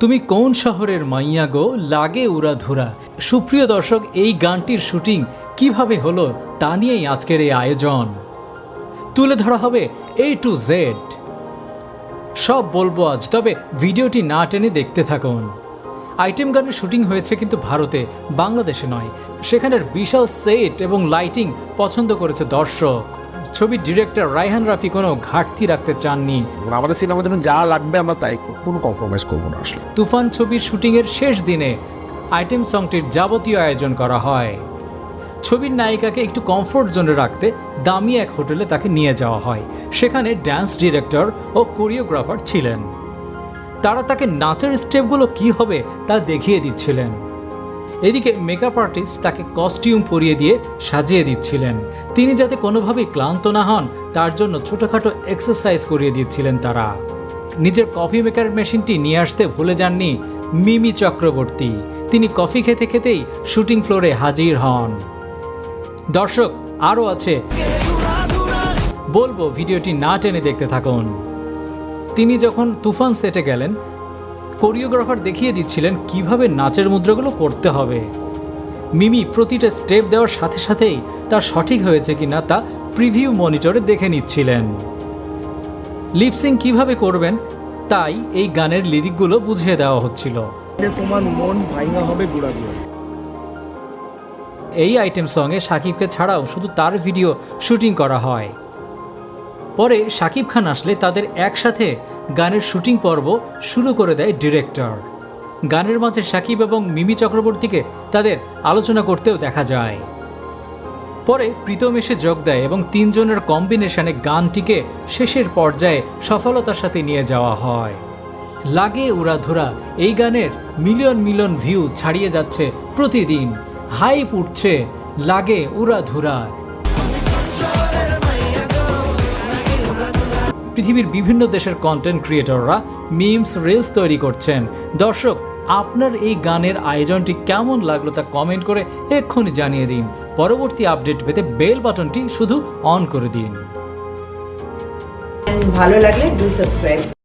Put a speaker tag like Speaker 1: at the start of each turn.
Speaker 1: তুমি কোন শহরের মাইয়া গো? লাগে উড়াধুরা। সুপ্রিয় দর্শক, এই গানটির শুটিং কীভাবে হলো তা নিয়েই আজকের এই আয়োজন। তুলে ধরা হবে এ টু জেড সব বলব আজ, তবে ভিডিওটি না টেনে দেখতে থাকুন। আইটেম গানের শুটিং হয়েছে কিন্তু ভারতে, বাংলাদেশে নয়। সেখানের বিশাল সেট এবং লাইটিং পছন্দ করেছে দর্শক। ছবির ডিরেক্টর রায়হান রাফি কোনো ঘাটতি রাখতে চাননি।
Speaker 2: আমাদের সিনেমার জন্য যা লাগবে আমরা তাই কোনো কম্প্রোমাইজ করব না আসলে।
Speaker 1: তুফান ছবির শুটিংয়ের শেষ দিনে আইটেম সংটির যাবতীয় আয়োজন করা হয়। ছবির নায়িকাকে একটু কমফোর্ট জোনে রাখতে দামি এক হোটেলে তাকে নিয়ে যাওয়া হয়। সেখানে ড্যান্স ডিরেক্টর ও কোরিওগ্রাফার ছিলেন। তারা তাকে নাচের স্টেপগুলো কি হবে তা দেখিয়ে দিচ্ছিলেন। এদিকে মেকআপ আর্টিস্ট তাকে কস্টিউম পরিয়ে দিয়ে সাজিয়ে দিচ্ছিলেন। তিনি যাতে কোনোভাবেই ক্লান্ত না হন, তার জন্য ছোটোখাটো এক্সারসাইজ করিয়ে দিচ্ছিলেন তারা। নিজের কফি মেকার মেশিনটি নিয়ে আসতে ভুলে যাননি মিমি চক্রবর্তী। তিনি কফি খেতে খেতেই শুটিং ফ্লোরে হাজির হন। দর্শক, আরও আছে। বলব, ভিডিওটি না টেনে দেখতে থাকুন। তিনি যখন তুফান সেটে গেলেন কোরিওগ্রাফার দেখিয়ে দিচ্ছিলেন কীভাবে নাচের মুদ্রাগুলো করতে হবে। মিমি প্রতিটা স্টেপ দেওয়ার সাথে সাথেই তা সঠিক হয়েছে কিনা তা প্রিভিউ মনিটরে দেখে নিচ্ছিলেন। লিপসিং কীভাবে করবেন তাই এই গানের লিরিকগুলো বুঝিয়ে দেওয়া হচ্ছিল।
Speaker 3: তোমার মন ভাঙা হবে গুড়া
Speaker 1: এই আইটেম সঙ্গে সাকিবকে ছাড়াও শুধু তার ভিডিও শুটিং করা হয়। পরে সাকিব খান আসলে তাদের একসাথে গানের শুটিং পর্ব শুরু করে দেয় ডিরেক্টর। গানের মাঝে সাকিব এবং মিমি চক্রবর্তীকে তাদের আলোচনা করতেও দেখা যায়। পরে প্রীতম এসে যোগ দেয় এবং তিনজনের কম্বিনেশনে গানটিকে শেষের পর্যায়ে সফলতার সাথে নিয়ে যাওয়া হয়। লাগে উড়াধুরা, এই গানের মিলিয়ন মিলিয়ন ভিউ ছাড়িয়ে যাচ্ছে প্রতিদিন। হাইপ উঠছে, লাগে উড়াধুরা। পৃথিবীর বিভিন্ন দেশের কন্টেন্ট ক্রিয়েটররা মিমস রিলস তৈরি করছেন। দর্শক, আপনার এই গানের আয়োজনটি কেমন লাগল তা কমেন্ট করে এক্ষুনি জানিয়ে দিন। পরবর্তী আপডেট পেতে বেল বাটনটি শুধু অন করে দিন।
Speaker 4: ভালো লাগলে ডু সাবস্ক্রাইব